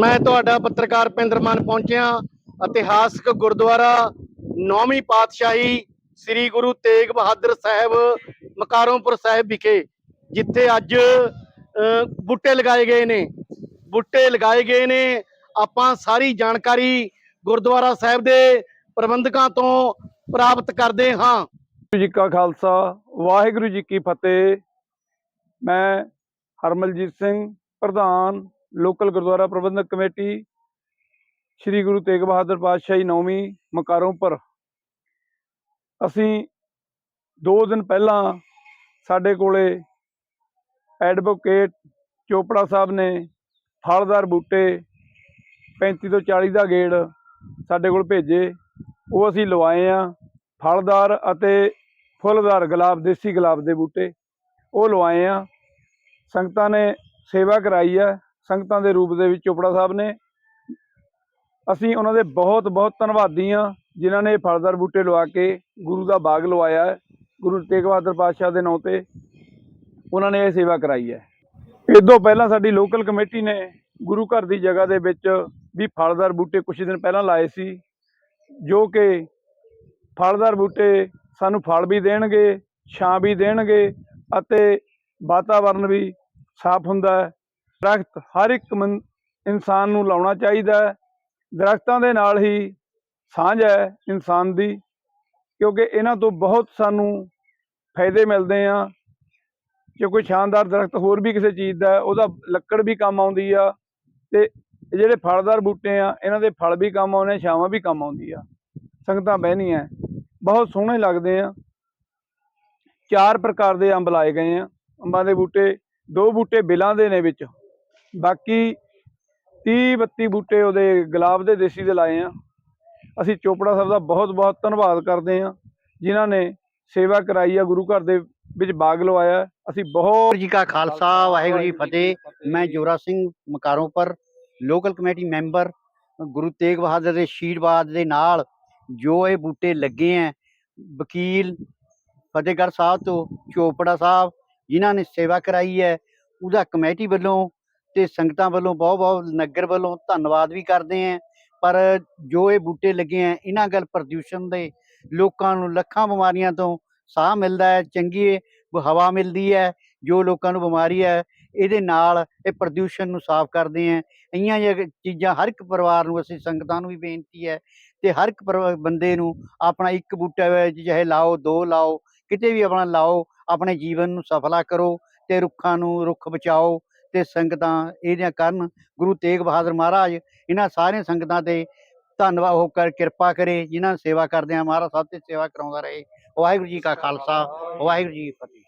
ਮੈਂ ਤੁਹਾਡਾ ਪੱਤਰਕਾਰ ਪਿੰਦਰ ਮਾਨ ਪਹੁੰਚਿਆ। ਇਤਿਹਾਸਕ ਗੁਰਦੁਆਰਾ ਨੌਵੀਂ ਪਾਤਸ਼ਾਹੀ ਸ੍ਰੀ ਗੁਰੂ ਤੇਗ ਬਹਾਦਰ ਸਾਹਿਬ ਮਕਾਰੋਂਪੁਰ ਸਾਹਿਬ ਵਿਖੇ ਜਿੱਥੇ ਅੱਜ ਅ, ਬੂਟੇ ਲਗਾਏ ਗਏ ਨੇ। ਬੂਟੇ ਲਗਾਏ ਗਏ ਨੇ। ਆਪਾਂ ਸਾਰੀ ਜਾਣਕਾਰੀ ਗੁਰਦੁਆਰਾ ਸਾਹਿਬ ਦੇ ਪ੍ਰਬੰਧਕਾਂ ਤੋਂ ਪ੍ਰਾਪਤ ਕਰਦੇ ਹਾਂ। ਵਾਹਿਗੁਰੂ ਜੀ ਕਾ ਖਾਲਸਾ ਵਾਹਿਗੁਰੂ ਜੀ ਕੀ ਫਤਿਹ। ਮੈਂ ਹਰਮਲਜੀਤ ਸਿੰਘ ਪ੍ਰਧਾਨ ਲੋਕਲ ਗੁਰਦੁਆਰਾ ਪ੍ਰਬੰਧਕ ਕਮੇਟੀ, ਸ੍ਰੀ ਗੁਰੂ ਤੇਗ ਬਹਾਦਰ ਪਾਤਸ਼ਾਹੀ ਨੌਵੀਂ ਮਕਾਰੋਂ ਪਰ ਅਸੀਂ 2 ਦਿਨ ਪਹਿਲਾਂ ਸਾਡੇ ਕੋਲੇ ਐਡਵੋਕੇਟ ਚੋਪੜਾ ਸਾਹਿਬ ਨੇ ਫਲਦਾਰ ਬੂਟੇ 35 ਤੋਂ 40 ਦਾ ਗੇੜ ਸਾਡੇ ਕੋਲ ਭੇਜੇ। ਉਹ ਅਸੀਂ ਲਵਾਏ ਆ ਫਲਦਾਰ ਅਤੇ ਫੁੱਲਦਾਰ ਗੁਲਾਬ, ਦੇਸੀ ਗੁਲਾਬ ਦੇ ਬੂਟੇ। ਉਹ ਲਵਾਏ ਆ। ਸੰਗਤਾਂ ਨੇ ਸੇਵਾ ਕਰਾਈ ਹੈ ਸੰਗਤਾਂ ਦੇ ਰੂਪ ਦੇ ਵਿੱਚ ਚੋਪੜਾ ਸਾਹਿਬ ਨੇ। ਅਸੀਂ ਉਹਨਾਂ ਦੇ ਬਹੁਤ ਬਹੁਤ ਧੰਨਵਾਦੀ ਆ ਜਿਨ੍ਹਾਂ ਨੇ ਇਹ ਫਲਦਾਰ ਬੂਟੇ ਲਵਾ ਕੇ ਗੁਰੂ ਦਾ ਬਾਗ ਲਵਾਇਆ ਹੈ, ਗੁਰੂ ਤੇਗ ਬਹਾਦਰ ਪਾਤਸ਼ਾਹ ਦੇ ਨਾਂ ਤੇ। ਉਹਨਾਂ ਨੇ ਇਹ ਸੇਵਾ ਕਰਾਈ ਹੈ। ਇਹ ਤੋਂ ਪਹਿਲਾਂ ਸਾਡੀ ਲੋਕਲ ਕਮੇਟੀ ਨੇ ਗੁਰੂ ਘਰ ਦੀ ਜਗ੍ਹਾ ਦੇ ਵਿੱਚ ਵੀ ਫਲਦਾਰ ਬੂਟੇ ਕੁਝ ਦਿਨ ਪਹਿਲਾਂ ਲਾਏ ਸੀ, ਜੋ ਕਿ ਫਲਦਾਰ ਬੂਟੇ ਸਾਨੂੰ ਫਲ ਵੀ ਦੇਣਗੇ, ਛਾਂ ਵੀ ਦੇਣਗੇ ਅਤੇ ਵਾਤਾਵਰਨ ਵੀ ਸਾਫ਼ ਹੁੰਦਾ ਹੈ। ਦਰਖਤ ਹਰ ਇੱਕ ਮਨ- ਇਨਸਾਨ ਨੂੰ ਲਾਉਣਾ ਚਾਹੀਦਾ ਹੈ। ਦਰਖਤਾਂ ਦੇ ਨਾਲ ਹੀ ਸਾਂਝ ਹੈ ਇਨਸਾਨ ਦੀ, ਕਿਉਂਕਿ ਇਹਨਾਂ ਤੋਂ ਬਹੁਤ ਸਾਨੂੰ ਫਾਇਦੇ ਮਿਲਦੇ ਆ। ਜੇ ਕੋਈ ਸ਼ਾਨਦਾਰ ਦਰਖਤ ਹੋਰ ਵੀ ਕਿਸੇ ਚੀਜ਼ ਦਾ ਉਹਦਾ ਲੱਕੜ ਵੀ ਕੰਮ ਆਉਂਦੀ ਆ ਤੇ ਜਿਹੜੇ ਫਲਦਾਰ ਬੂਟੇ ਆ, ਇਹਨਾਂ ਦੇ ਫਲ ਵੀ ਕੰਮ ਆਉਂਦੇ ਛਾਵਾਂ ਵੀ ਕੰਮ ਆਉਂਦੀ ਆ। ਸੰਗਤਾਂ ਬਹਿਣੀਆਂ ਬਹੁਤ ਸੋਹਣੇ ਲੱਗਦੇ ਆ। ਚਾਰ ਪ੍ਰਕਾਰ ਦੇ ਅੰਬ ਲਾਏ ਗਏ ਆ। ਅੰਬਾਂ ਦੇ ਬੂਟੇ, ਦੋ ਬੂਟੇ ਬਿਲਾਂ ਦੇ ਨੇ ਵਿੱਚ। ਬਾਕੀ 30 32 ਬੂਟੇ ਉਹਦੇ ਗੁਲਾਬ ਦੇ ਦੇਸੀ ਦੇ ਲਾਏ ਆ। ਅਸੀਂ ਚੋਪੜਾ ਸਾਹਿਬ ਦਾ ਬਹੁਤ ਬਹੁਤ ਧੰਨਵਾਦ ਕਰਦੇ ਆ ਜਿਨ੍ਹਾਂ ਨੇ ਸੇਵਾ ਕਰਾਈ ਆ, ਗੁਰੂ ਘਰ ਦੇ ਵਿੱਚ ਬਾਗ ਲਵਾਇਆ। ਅਸੀਂ ਬਹੁਤ ਜੀ ਕਾ ਖਾਲਸਾ, ਵਾਹਿਗੁਰੂ ਜੀ ਫਤਿਹ। ਮੈਂ ਜੋਰਾ ਸਿੰਘ ਮਕਾਰੋਂ ਪਰ local committee member Guru Tegh Bahadur ਦੇ ਆਸ਼ੀਰਵਾਦ ਦੇ ਨਾਲ ਜੋ ਇਹ ਬੂਟੇ ਲੱਗੇ ਹੈ ਵਕੀਲ ਫਤਿਹਗੜ੍ਹ ਸਾਹਿਬ ਤੋਂ, ਚੋਪੜਾ ਸਾਹਿਬ, ਜਿਨ੍ਹਾਂ ਨੇ ਸੇਵਾ ਕਰਾਈ ਹੈ, ਉਹਦਾ ਕਮੇਟੀ ਵੱਲੋਂ ਤੇ ਸੰਗਤਾਂ ਵੱਲੋਂ ਬਹੁਤ ਬਹੁਤ ਨਗਰ ਵੱਲੋਂ ਧੰਨਵਾਦ ਵੀ ਕਰਦੇ ਹਾਂ। ਪਰ ਜੋ ਇਹ ਬੂਟੇ ਲੱਗੇ ਹੈ ਇਹਨਾਂ ਗੱਲ ਪ੍ਰਦੂਸ਼ਣ ਦੇ ਲੋਕਾਂ ਨੂੰ ਲੱਖਾਂ ਬਿਮਾਰੀਆਂ ਤੋਂ ਸਾਹ ਮਿਲਦਾ ਹੈ, ਚੰਗੀ ਹਵਾ ਮਿਲਦੀ ਹੈ, ਜੋ ਲੋਕਾਂ ਨੂੰ ਬਿਮਾਰੀ ਹੈ, ਇਹਦੇ ਨਾਲ ਇਹ ਪ੍ਰਦੂਸ਼ਣ ਨੂੰ ਸਾਫ਼ ਕਰਦੇ ਹੈ। ਇਹੀਆਂ ਜਿਹੀਆਂ ਚੀਜ਼ਾਂ ਹਰ ਇੱਕ ਪਰਿਵਾਰ ਨੂੰ, ਅਸੀਂ ਸੰਗਤਾਂ ਨੂੰ ਵੀ ਬੇਨਤੀ ਹੈ ਤੇ ਹਰ ਇੱਕ ਪਰਿਵਾ- ਬੰਦੇ ਨੂੰ ਆਪਣਾ ਇੱਕ ਬੂਟਾ ਚਾਹੇ ਲਾਓ, ਦੋ ਲਾਓ, ਕਿਤੇ ਵੀ ਆਪਣਾ ਲਾਓ, ਆਪਣੇ ਜੀਵਨ ਨੂੰ ਸਫਲਾ ਕਰੋ ਤੇ ਰੁੱਖਾਂ ਨੂੰ ਰੁੱਖ ਬਚਾਓ। ਤੇ ਸੰਗਤਾਂ ਇਹਦੀਆਂ ਕਰਨ, ਗੁਰੂ ਤੇਗ ਬਹਾਦਰ ਮਹਾਰਾਜ, ਇਹਨਾਂ ਸਾਰੀਆਂ ਸੰਗਤਾਂ ਤੇ ਧੰਨਵਾਦ, ਉਹ ਕਰ ਕਿਰਪਾ ਕਰੇ, ਜਿਨ੍ਹਾਂ ਸੇਵਾ ਕਰਦੇ ਆ, ਮਹਾਰਾਜ ਸਭ ਤੇ ਸੇਵਾ ਕਰਾਉਂਦਾ ਰਹੇ। ਵਾਹਿਗੁਰੂ ਜੀ ਕਾ ਖਾਲਸਾ, ਵਾਹਿਗੁਰੂ ਜੀ ਕੀ ਫਤਿਹ।